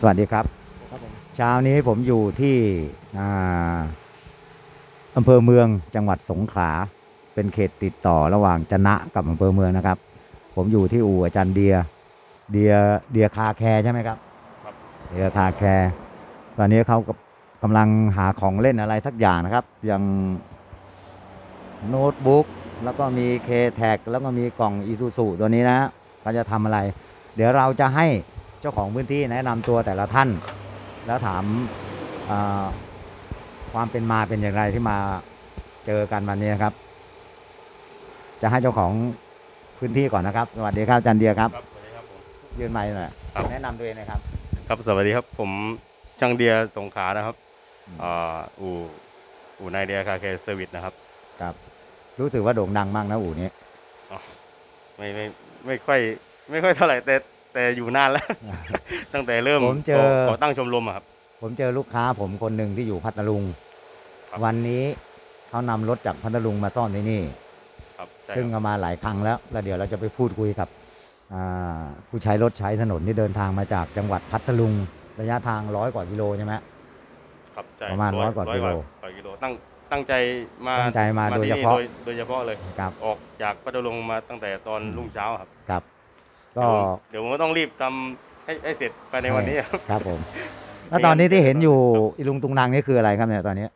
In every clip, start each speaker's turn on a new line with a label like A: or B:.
A: สวัสดีครับ
B: ครับผม
A: เช้านี้ผมอยู่ที่อ่าอำเภอเมืองจังหวัดสงขลา เป็นเขตติดต่อระหว่างจะนะกับอำเภอเมืองนะครับ ผมอยู่ที่อู่อาจารย์เดีย เดีย เดียคาแคร์ใช่ไหมครับ
B: ครับ
A: เดียคาแคร์ ตอนนี้เขากำกำลังหาของเล่นอะไรสักอย่างนะครับอย่างโน้ตบุ๊ก แล้วก็มีเคแท็กแล้วก็มีกล่องอีซูซูตัวนี้นะฮะเขาจะทำอะไร เดี๋ยวเราจะให้ เจ้าของพื้นที่แนะนำตัวแต่ละท่าน แล้วถามอ่าความเป็นมาเป็นอย่างไรที่มาเจอกันวันนี้นะครับ จะให้เจ้าของพื้นที่ก่อนนะครับ สวัสดีครับอาจันเดียครับ
B: ครับสวัสดีครับผม
A: ยืนไมค์หน่อย
B: ครับ
A: แนะนำตัวเองหนะครับ
B: ครับสวัสดีครับผมช่างเดียสงขลานะครับ
A: อืม
B: อ่าอู่อู่นายเดียคาแคร์เซอร์วิสนะครับ
A: ครับ รู้สึกว่าโด่งดังมากนะอู่นี้
B: ไม่ไม่ไม่ค่อย ไม่ค่อยเท่าไหร่แต่ แต่อยู่นานแล้ว ตั้งแต่เริ่ม
A: ผมเจอ
B: ก่ก่อตั้งชมรมอะครับ
A: ผมเจอลูกค้าผมคนหนึ่งที่อยู่พัทลุง
B: ครับ
A: วันนี้เขานำรถจากพัทลุงมาซ่อนที่นี่
B: ครับใช่
A: ซึ่ง
B: ครับ
A: เอามาหลายครั้งแล้ว แล้วเดี๋ยวเราจะไปพูดคุยกับอ่าผู้ใช้รถใช้ถนนที่เดินทางมาจากจังหวัดพัทลุง ระยะทางร้อยกว่ากิโลใช่ไหม
B: ครับใช่
A: ประมาณร้อยกว่ากิโล
B: กว่ากิโลตั้งตั้งใจมา
A: ตั้งใจมาโดย
B: ที่
A: เฉ
B: นี่
A: พาะ
B: โดยโดยเฉพาะเลย
A: ครับ
B: ออกจากพัทลุงมาตั้งแต่ตอนรุ่งเช้าครับ
A: ครับ ก็
B: เดี๋ยวผมก็ต้องรีบทำให้ให้เสร็จภายในวันนี้ครับ
A: ครับผม แล้วตอนนี้ที่เห็นอยู่
B: ครับ
A: อีลุงตุงนางนี่คืออะไรครับเนี่ยตอนนี้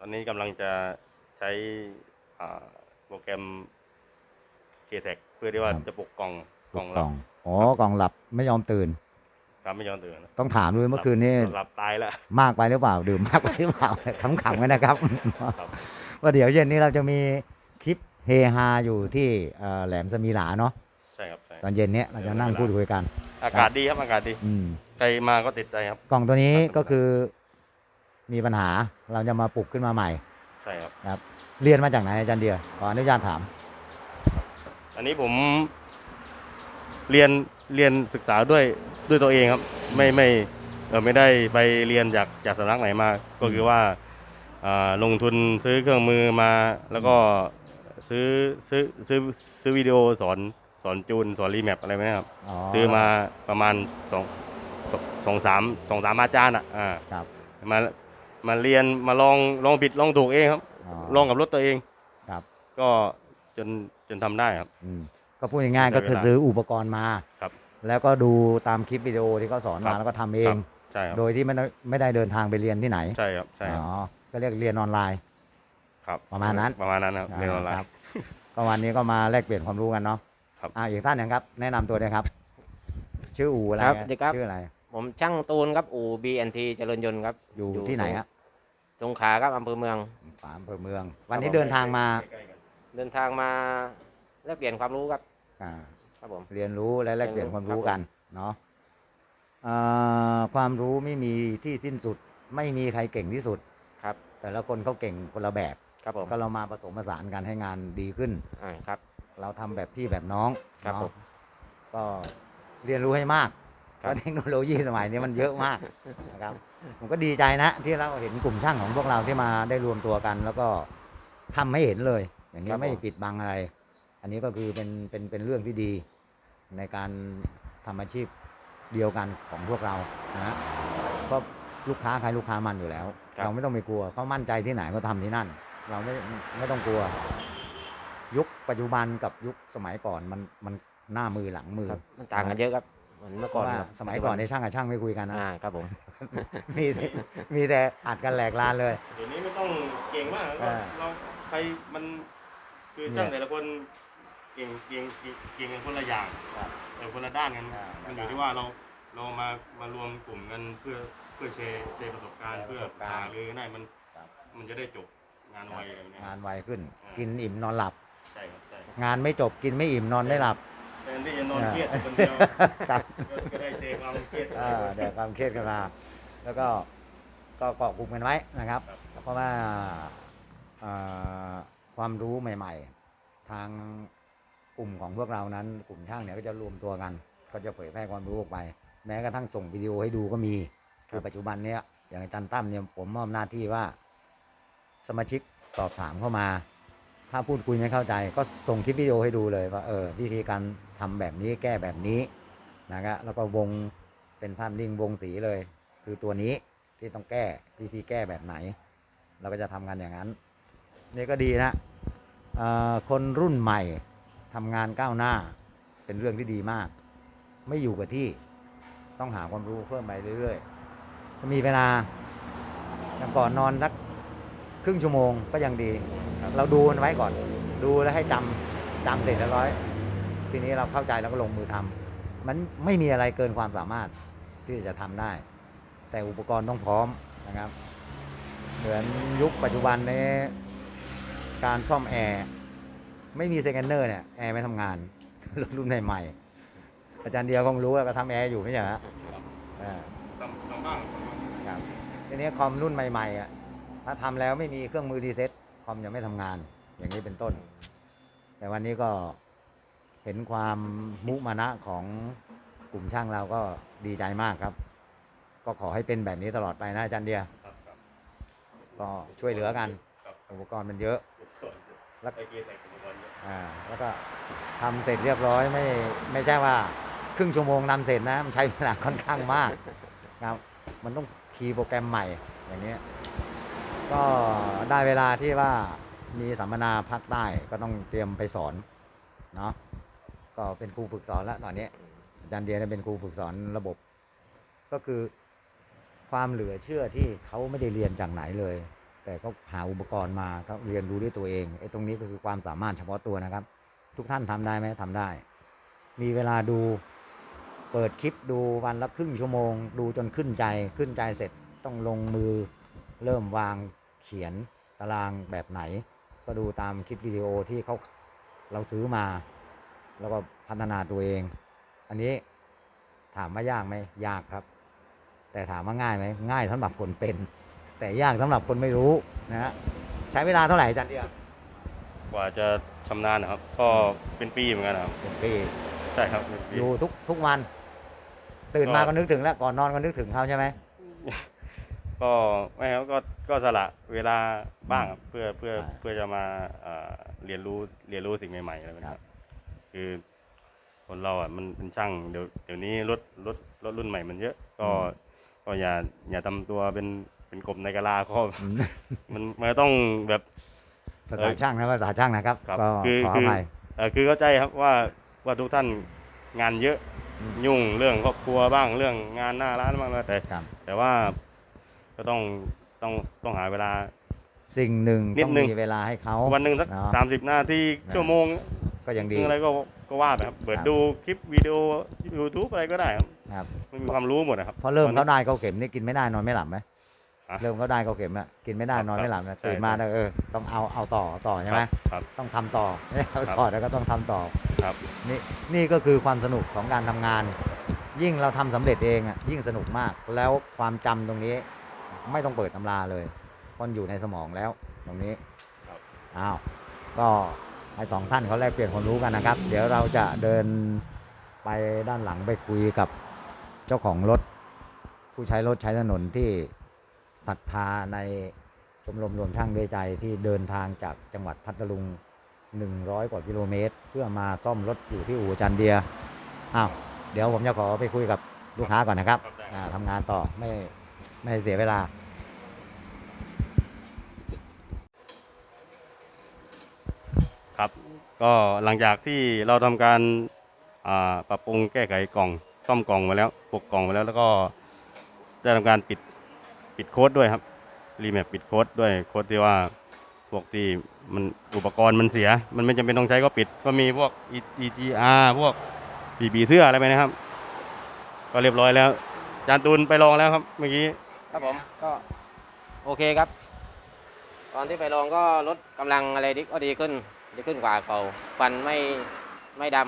B: ตอนนี้กำลังจะใช้อ่าโปรแกรม k t e c เพื่อที่ว่า
A: ครับ
B: จะปลุกกล่องกล่อง
A: ก
B: หลั
A: ล่
B: บ
A: องอ๋อกล่องหลับไม่ยอมตื่น
B: ครับไม่ยอมตื่น
A: ต้องถามด้วยเมื่อคืนนี้
B: หลับตายแล้ว
A: มากไปหรือเปล่าดื่มมากไปหรือเปล่า ขำๆกันนะครับ
B: ครับ
A: ว่าเดี๋ยวเย็นนี้เราจะมีคลิปเฮฮาอยู่ที่เอ่อแหลมสมีหลาเนาะ
B: ใช่ครับใช่
A: ต อนเย็นเนี้ยเราจะนั่งพูดคุยกัน
B: อากาศดีครับอากาศดี
A: อืม
B: ใครมาก็ติดใจครับ
A: กล่องตัวนี้
B: ครับ
A: ก็คือมีปัญหาเราจะมาปลุกขึ้นมาใหม่
B: ใช่ครับ
A: ครับ เรียนมาจากไหนอาจารย์เดียขออนุญาตถาม
B: อันนี้ผมเรียนเรียนศึกษาด้วยด้วยตัวเองครับ ไม่ไม่เออไม่ได้ไปเรียนจากจากสำนักไหนมา ก็คือว่าอ่าลงทุนซื้อเครื่องมือมา แล้วก็ซื้อซื้อซื้อซื้อวิดีโอสอน สอนจูนสอนรีแมปอะไรไหมครับซื้อมาประมาณสองสองสองสามสองสามอาจารย์อะอ่า
A: ครับ
B: มามาเรียนมาลองลองผิดลองถูกเองครับ ลองกับรถตัวเอง
A: ครับ
B: ก็จนจนทำได้ครับ
A: อืมก็พูดง่ายๆ
B: ใช้
A: ก็คือ
B: เวลา
A: ซื้ออุปกรณ์มา
B: ครับ
A: แล้วก็ดูตามคลิปวิดีโอที่เขาสอน
B: ครั
A: มา
B: บ
A: แล้วก็ทำเอ
B: ครั
A: ง
B: บใช่ครับ
A: โดยที่ไม่ได้ไม่ได้เดินทางไปเรียนที่ไหน
B: ใช่ครับใช่ค
A: อ๋
B: รับ
A: อก็เรียกเรียนออนไลน์
B: ครับ
A: ประมาณนั้น
B: ประมาณนั้นครับเรียนออนไล
A: ครั
B: น์
A: บก็วันนี้ก็มาแลกเปลี่ยนความรู้กันเนาะ
B: ครับ
A: อ่าอีกท่านหนึงครับ แนะนำตัวเลยครับ ชื่ออูอะไร
C: ครับ
A: ฮะ
C: สวัสดีครับ
A: ชื่ออะไร
C: ผมช่างตูนครับอู่ BNT เจริญยนต์ครับ
A: อยู่
C: อยู่
A: ที่ไหน
C: สง
A: ฮะ
C: สงขลาครับอำเภอเมือง
A: ฝาอำเภอเมือง วันนี้
C: ผม
A: เดินทางมา
C: เดินทางมาแลกเปลี่ยนความรู้ครับ
A: อ่า
C: ครับผม
A: เรียนรู้และแลกเปลี่ยน
C: เรียนรู้
A: ความรู้
C: ครับ
A: กันเนาะอ่าความรู้ไม่มีที่สิ้นสุด ไม่มีใครเก่งที่สุด
C: ครับ
A: แต่ละคนเขาเก่งคนละแบบ
C: ครับผม
A: ก็เรามาผสมผสานกันให้งานดีขึ้น
C: อ่าครับ
A: เราทำแบบพี่แบบน้อง
C: ครับ
A: เนาะ
C: ผม
A: ก็เรียนรู้ให้มากเพ
C: ครับ
A: ราะเทคโนโลยีสมัยนี้มันเยอะมากนะครับ ผมก็ดีใจนะ ที่เราเห็นกลุ่มช่างของพวกเราที่มาได้รวมตัวกัน แล้วก็ทำให้เห็นเลย อย่างนี้ไม่ปิดบังอะไร อันนี้ก็คือเป็นเป็นเป็นเรื่องที่ดีในการทำอาชีพเดียวกันของพวกเรานะฮะก็ลูกค้าใครลูกค้ามันอยู่แล้ว
C: ครับ
A: เราไม่ต้องไปกลัวเขามั่นใจที่ไหนก็ทำที่นั่น เราไม่ไม่ต้องกลัว ยุคปัจจุบันกับยุคสมัยก่อนมันมันหน้ามือหลังมือ
C: ครับมันต่างกันเยอะครับเหมือนเมื่อ
A: เพ
C: ก่อ
A: ราะ
C: น
A: ว่า
C: ครับ
A: สมัยก่อนในยช่างกับช่างไม่คุยกันนะ
C: อ่าครับผม
A: มีแต่มีแต่อัดกันแหลกลานเลย
B: เดี๋ยวนี้ไม่ต้องเก่งมาก
A: อ่า
B: เราใครมันคือ
A: เนี่ย
B: ช่างแต่ละคนเก่งเก่งเก่งเก่งกันคนละอย่างแต่คนละด้านกัน
A: อ่า
B: มันอยู่ที่ว่าเราเรามามารวมกลุ่มกันเพื่อเพื่อแชร์แชร์ประสบการณ์
A: แชร์ป
B: เพื่อ
A: ระสบการณ์
B: หารือกันได้มัน
A: ครับ
B: มันจะได้จบงานไวอะไรแบบเนี้ย
A: งานไวขึ้น
B: อ่ากิ
A: กินอิ่มนอนหลับ
B: ใช่ครับใช่
A: งานไม่จบกินไม่อิ่มนอนไม่หลับ
B: แทนที่จะนอน
A: อ่า
B: เครียดอยู่คนเดียว
A: ครับ
B: ก็ก็ได้เจอความเครียด
A: อ่าเดี๋ยวความเครียดกันมา แล้วก็ก็เกาะกลุ่มกันไว้นะครับ
B: ครับ
A: เพราะว่าอ่าความรู้ใหม่ ๆ ทางกลุ่มของพวกเรานั้น กลุ่มช่างเนี่ยก็จะรวมตัวกัน ก็จะเผยแพร่ความรู้ออกไป แม้กระทั่งส่งวิดีโอให้ดูก็มีคือปัจจุบันเนี้ยอย่างอาจารย์ตั้มเนี่ยผมมอบหน้าที่ว่า สมาชิกสอบถามเข้ามา ถ้าพูดคุยไม่เข้าใจ ก็ส่งคลิปวิดีโอให้ดูเลยว่าเออวิธีการทำแบบนี้แก้แบบนี้นะครับแล้วก็วงเป็นภาพนิ่งวงสีเลย คือตัวนี้ที่ต้องแก้วิธีแก้แบบไหน เราก็จะทำงานอย่างนั้น นี่ก็ดีนะเอ่อคนรุ่นใหม่ทำงานก้าวหน้า เป็นเรื่องที่ดีมาก ไม่อยู่กับที่ต้องหาความรู้เพิ่มไปเรื่อยๆถ้ามีเวลาอย่างก่อนนอนสัก ครึ่งชั่วโมงก็ยังดี เราดูมันไว้ก่อน ดูแล้วให้จำจำเสร็จแล้วร้อย ทีนี้เราเข้าใจแล้วก็ลงมือทำมันไม่มีอะไรเกินความสามารถที่จะทำได้ แต่อุปกรณ์ต้องพร้อมนะครับ เหมือนยุคปัจจุบันนี้การซ่อมแอร์ไม่มีเซกันเนอร์เนี่ยแอร์ไม่ทำงานรุ่นใหม่ๆอาจารย์เดียวคงรู้ว่าก็ทำแอร์อยู่ไม่ใช่เหรออ่า
B: ทำทำบ้าง
A: ครับทีนี้คอมรุ่นใหม่ๆอะ ถ้าทำแล้วไม่มีเครื่องมือรีเซ็ตคอมจะไม่ทำงาน อย่างนี้เป็นต้น แต่วันนี้ก็เห็นความมุมานะของกลุ่มช่างเราก็ดีใจมากครับ ก็ขอให้เป็นแบบนี้ตลอดไปนะอาจารย์เดียก็ช่วยเหลือกัน อุปกรณ์มันเยอะ แล้ว
B: ไอเกีใส่อุปกรณ์เยอะ
A: อ่าแล้วก็ทำเสร็จเรียบร้อยไม่ไม่ใช่ว่าครึ่งชั่วโมงทำเสร็จนะ มันใช้เวลาค่อนข้างมากครับ มันต้องคีย์โปรแกรมใหม่อย่างเงี้ ก็ได้เวลาที่ว่ามีสัมมนาภาคใต้ก็ต้องเตรียมไปสอนเนาะก็เป็นครูฝึกสอนแล้วตอนนี้อาจารย์เดียเนี่ยเป็นครูฝึกสอนระบบ ก็คือความเหลือเชื่อที่เขาไม่ได้เรียนจากไหนเลย แต่ก็หาอุปกรณ์มาก็เรียนรู้ด้วยตัวเองไอ้ตรงนี้ก็คือความสามารถเฉพาะตัวนะครับ ทุกท่านทำได้ไหมทำได้ มีเวลาดูเปิดคลิปดูวันละครึ่งชั่วโมง ดูจนขึ้นใจขึ้นใจเสร็จต้องลงมือ เริ่มวางเขียนตารางแบบไหน ก็ดูตามคลิปวิดีโอที่เขาเราซื้อมา แล้วก็พัฒนาตัวเอง อันนี้ถามว่ายากไหมยากครับ แต่ถามว่าง่ายไหมง่ายสำหรับคนเป็น แต่ยากสำหรับคนไม่รู้นะฮะใช้เวลาเท่าไหร่อาจารย์เดียว
B: กว่าจะชำนาญนะครับ ก็เป็นปีเหมือนกันนะครับ
A: เป็นปี
B: ใช่ครับเป็นปี
A: อยู่ทุกทุกวัน ตื่นมา
B: ก็
A: ก็นึกถึงแล้วก่อนนอนก็นึกถึงเขาใช่ไหม
B: ก็ไม่ครับก็ก็สละเวลาบ้างครับเพื่อเพื่อ
A: ใช่
B: เพื่อจะมาเอ่อเรียนรู้เรียนรู้สิ่งใหม่ๆอะไรแบบนี้ครับ คือคนเราอะมันเป็นช่างเดี๋ยวเดี๋ยวนี้รถรถรถรุ่นใหม่มันเยอะ ก็ก็อย่าอย่าทำตัวเป็นเป็นกบในกะลาก็
A: อืม
B: มันมันต้องแบบ
A: ภาษาช่างนะภาษาช่างนะครับ
B: ครับ
A: ก็
B: คือ
A: ขออ
B: คือ
A: ภัย
B: เออคือเข้าใจครับว่าว่าทุกท่านงานเยอะ
A: อืม
B: ยุ่งเรื่องครอบครัวบ้างเรื่องงานหน้าร้านบ้างแล้วแต่
A: ครับ
B: แต่ว่า ก็ต้องต้องต้องหาเวลา
A: สิ่งหนึ่ง
B: นิด
A: ต้อง
B: นึง
A: มีเวลาให้เขา
B: วันหนึ่งสัก
A: เนาะ
B: สามสิบนาที
A: นะ
B: ชั่วโมง
A: ก็ยังดี
B: เรื่องอะไรก็ก็ว่าไปครับเปิด
A: ครับ
B: ดูคลิปวิดีโอยูทูบอะไรก็ได้ครับ
A: ครับ
B: มันมีความรู้หมดนะครับ
A: พอเริ่ม
B: ตอนนี้
A: เขาได้เขาเข็มนี่กินไม่ได้นอนไม่หลับไหม
B: ฮะ
A: เริ่มเขาได้เขาเข็มอะกินไม่ได้
B: ครับ
A: นอนไม่หลับนะ
B: ใช่
A: ตื่นมา
B: ใช่
A: แล้วเออต้องเอาเอาต่อต่อใช่ไหม
B: ครับ
A: ต้องทำต่อไม่ใช่เอา
B: ครับ
A: ต่อแล้วก็ต้องทำต่อ
B: ครับ
A: นี่นี่ก็คือความสนุกของการทำงาน ยิ่งเราทำสำเร็จเองอะยิ่งสนุกมากแล้วความจำตรงนี้ ไม่ต้องเปิดตำราเลยเพราะมันอยู่ในสมองแล้วตรงนี้
B: ครับ
A: อ้าวก็ให้สองท่านเขาแลกเปลี่ยนความรู้กันนะครับ เดี๋ยวเราจะเดินไปด้านหลังไปคุยกับเจ้าของรถ ผู้ใช้รถใช้ถนนที่ศรัทธาในชมรมรวมช่างด้วยใจที่เดินทางจากจังหวัดพัทลุง 100 กว่ากิโลเมตร เพื่อมาซ่อมรถอยู่ที่อู่จันเดียอ้าวเดี๋ยวผมจะขอไปคุยกับลูกค้าก่อนนะครับ
B: ครับได้
A: อ่าทำงานต่อไม่ ไม่ให้เสียเวลา
B: ครับ ก็หลังจากที่เราทำการอ่าปรับปรุงแก้ไขกล่องซ่อมกล่องมาแล้วปกกล่องมาแล้วแล้วก็ได้ทำการปิดปิดโค้ดด้วยครับ รีแมปปิดโค้ดด้วยโค้ดที่ว่าพวกที่มันอุปกรณ์มันเสีย มันไม่จำเป็นต้องใช้ก็ปิด ก็มีพวก EGR พวกปีบีเสื้ออะไรไปนะครับ ก็เรียบร้อยแล้ว จานตูนไปลองแล้วครับ เมื่อกี้
C: ครับผมก็โอเคครับ ตอนที่ไปลองก็ลดกำลังอะไรดิก็ดีขึ้น ดีขึ้นกว่าเก่าฟันไม่ไม่ด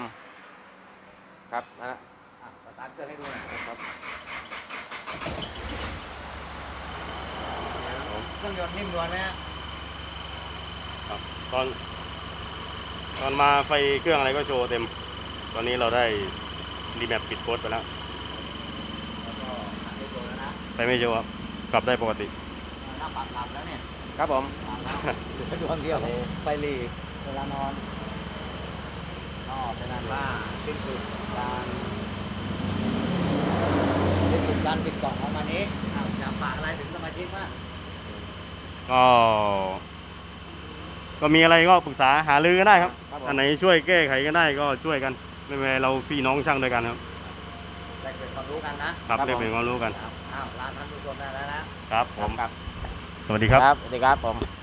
C: ำครับนะ
A: สตาร์ทเครื่องให้ดูหน่อยครับเครื่องยนต์นิ่มนวลไหมฮะ
B: ครับตอน ตอนมาไฟเครื่องอะไรก็โชว์เต็ม ตอนนี้เราได้รีแมปปิดโค้ดไปแล้ว
A: แล้วก็หันไปตัวแล้วนะ
B: ไฟไม่โชว์ครับ กลับได้ปกติ
A: น้าปากหลับแล้วเนี่ย
C: ครับผม
A: หลับแล้ดวงเดียวไปรีกเวลานอนก็เป็นอันว่าสิ้นสุดการสิ้นสุดการปิดกล่องของมันนี้อยากฝากอะไรถึงสมาชิกว่า
B: ก็ก็มีอะไรก็ปรึกษาหารือก็ได้ครับ อันไหนช่วยแก้ไขก็ได้ก็ช่วยกันไม่เป็นไรเราพี่น้องช่างด้วยกันครับ
A: รู้กันนะครับ
C: เรี
B: ยกเป็นความรู้กัน
A: อ้าวลาท่านผู้ชมได้แล้วนะ
B: ครับผม สวัสดี
C: ครับ สวัสดีครับผม